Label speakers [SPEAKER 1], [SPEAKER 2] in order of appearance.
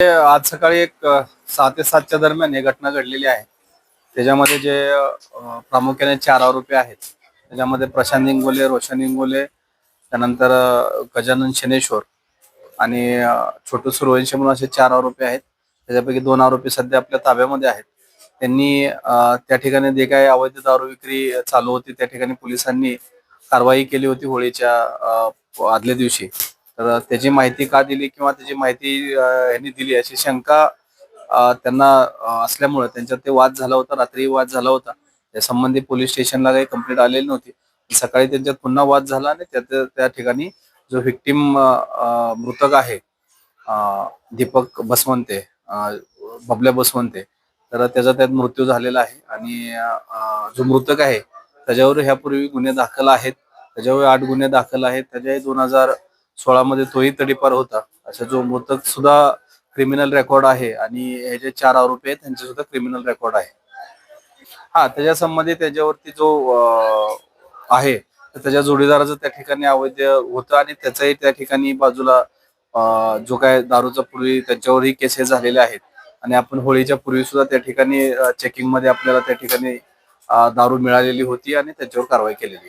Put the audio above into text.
[SPEAKER 1] म्हणजे आज सकाळी एक अ, सहा ते सातच्या दरम्यान ही घटना घडलेली आहे. त्याच्यामध्ये जे प्रामुख्याने चार आरोपी आहेत. त्याच्यामध्ये प्रशांत इंगोले रोशन इंगोले त्यानंतर गजानन शनेश्वर आणि छोटू सुरवंशी म्हणून असे चार आरोपी आहेत. त्याच्यापैकी दोन आरोपी सध्या आपल्या ताब्यामध्ये आहेत. त्यांनी त्या ठिकाणी जे काही अवैध दारू विक्री चालू होती त्या ठिकाणी पोलिसांनी कारवाई केली होती होळीच्या आदल्या दिवशी. तर त्याची माहिती का दिली किंवा त्याची माहिती यांनी दिली अशी शंका त्यांना असल्यामुळे त्यांच्यात ते वाद झाला होता रात्री वाद झाला होता. त्या संबंधी पोलीस स्टेशनला काही कंप्लेंट आलेली नव्हती. सकाळी त्यांच्यात पुन्हा वाद झाला आणि त्या त्या- ठिकाणी जो व्हिक्टीम मृतक आहे दीपक बसवंते बबल्या बसवंते तर त्याचा त्यात मृत्यू झालेला आहे. आणि जो मृतक आहे त्याच्यावर ह्यापूर्वी गुन्हे दाखल आहेत. त्याच्यावर आठ गुन्हे दाखल आहेत. त्याच्याही दोन हजार सोळा मध्ये तोही तडीपार होता. असा जो मृतक सुद्धा क्रिमिनल रेकॉर्ड आहे आणि हे जे चार आरोपी आहेत त्यांचे सुद्धा क्रिमिनल रेकॉर्ड आहे. हा त्याच्या संबंधी त्याच्यावरती जो आहे त्याच्या जोडीदाराचं त्या ठिकाणी अवैध होतं आणि त्याचाही त्या ठिकाणी बाजूला जो काय दारूचा पूर्वी त्यांच्यावरही केसेस झालेले आहेत. आणि आपण होळीच्या पूर्वी सुद्धा त्या ठिकाणी चेकिंगमध्ये आपल्याला त्या ठिकाणी दारू मिळालेली होती आणि त्याच्यावर कारवाई केलेली